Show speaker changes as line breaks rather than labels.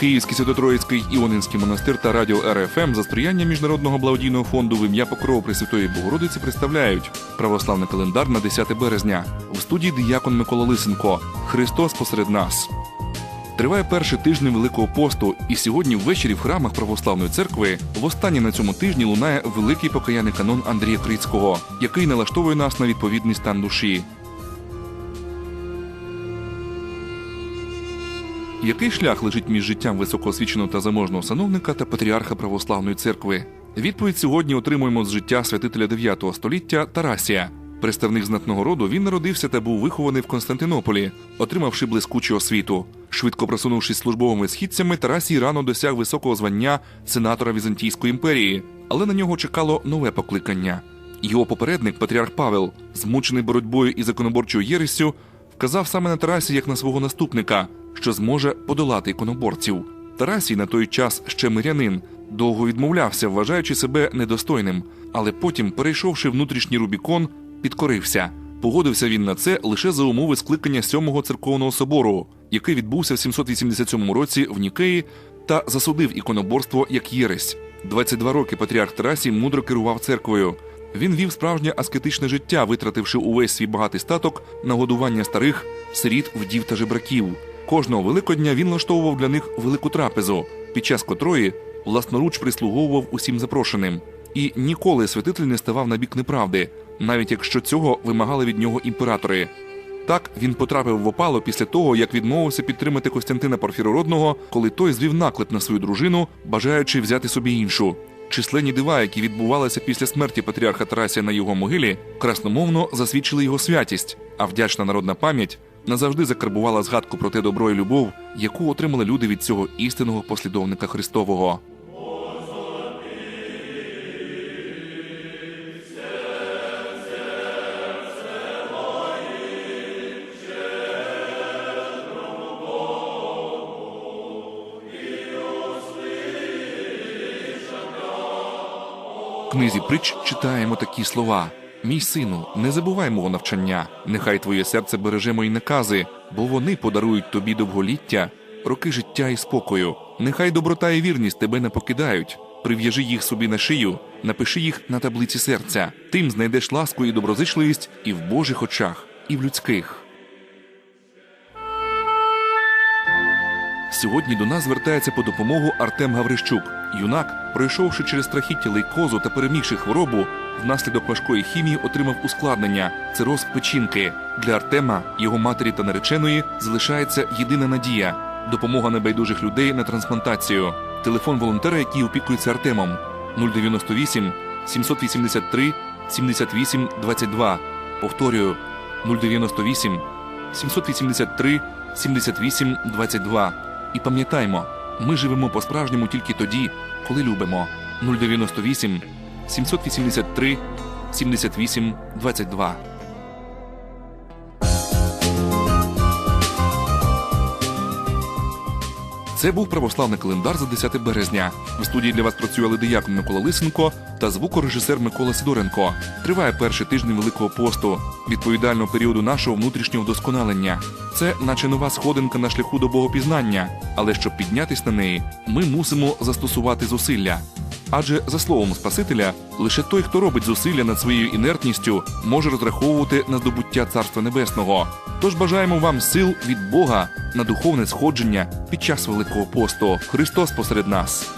Київський Свято-Троїцький Іонинський монастир та радіо РФМ за сприяння Міжнародного благодійного фонду в ім'я Покрову Пресвятої Богородиці представляють православний календар на 10 березня. В студії диякон Микола Лисенко. Христос посеред нас. Триває перший тиждень Великого посту, і сьогодні ввечері в храмах православної церкви востаннє на цьому тижні лунає великий покаяний канон Андрія Крицького, який налаштовує нас на відповідний стан душі. Який шлях лежить між життям високоосвіченого та заможного сановника та патріарха православної церкви? Відповідь сьогодні отримуємо з життя святителя 9 століття Тарасія. Представник знатного роду він народився та був вихований в Константинополі, отримавши блискучу освіту. Швидко просунувшись службовими східцями, Тарасій рано досяг високого звання сенатора Візантійської імперії, але на нього чекало нове покликання. Його попередник, патріарх Павел, змучений боротьбою і законоборчою єресю, вказав саме на Тарасі як на свого наступника, що зможе подолати іконоборців. Тарасій на той час ще мирянин, довго відмовлявся, вважаючи себе недостойним, але потім, перейшовши внутрішній Рубікон, підкорився. Погодився він на це лише за умови скликання сьомого церковного собору, який відбувся в 787 році в Нікеї та засудив іконоборство як єресь. 22 роки патріарх Тарасій мудро керував церквою. Він вів справжнє аскетичне життя, витративши увесь свій багатий статок на годування старих, сиріт, вдів та жебраків. Кожного великодня він влаштовував для них велику трапезу, під час котрої власноруч прислуговував усім запрошеним. І ніколи святитель не ставав на бік неправди, навіть якщо цього вимагали від нього імператори. Так він потрапив в опалу після того, як відмовився підтримати Костянтина Порфірородного, коли той звів наклеп на свою дружину, бажаючи взяти собі іншу. Численні дива, які відбувалися після смерті патріарха Тарасія на його могилі, красномовно засвідчили його святість, а вдячна народна пам'ять назавжди закарбувала згадку про те добро і любов, яку отримали люди від цього істинного послідовника Христового. Книзі притч читаємо такі слова: Мій сину, не забувай мого навчання, нехай твоє серце береже мої накази, бо вони подарують тобі довголіття, роки життя і спокою. Нехай доброта і вірність тебе не покидають. Прив'яжи їх собі на шию, напиши їх на таблиці серця. Тим знайдеш ласку і доброзичливість і в Божих очах, і в людських. Сьогодні до нас звертається по допомогу Артем Гаврищук. Юнак, пройшовши через страхіття лейкозу та перемігши хворобу, внаслідок важкої хімії отримав ускладнення цироз печінки. Для Артема, його матері та нареченої залишається єдина надія допомога небайдужих людей на трансплантацію. Телефон волонтера, який опікується Артемом 098 783 78 22. Повторюю 098 783 78 22. І пам'ятаймо, ми живемо по-справжньому тільки тоді, коли любимо. 098 783 78 22. Це був православний календар за 10 березня. В студії для вас працювали диякон Микола Лисенко та звукорежисер Микола Сидоренко. Триває перший тиждень Великого посту, відповідального періоду нашого внутрішнього вдосконалення. Це наче нова сходинка на шляху до богопізнання, але щоб піднятись на неї, ми мусимо застосувати зусилля. Адже за словом Спасителя, лише той, хто робить зусилля над своєю інертністю, може розраховувати на здобуття Царства Небесного. Тож бажаємо вам сил від Бога на духовне сходження під час Великого посту. Христос посеред нас.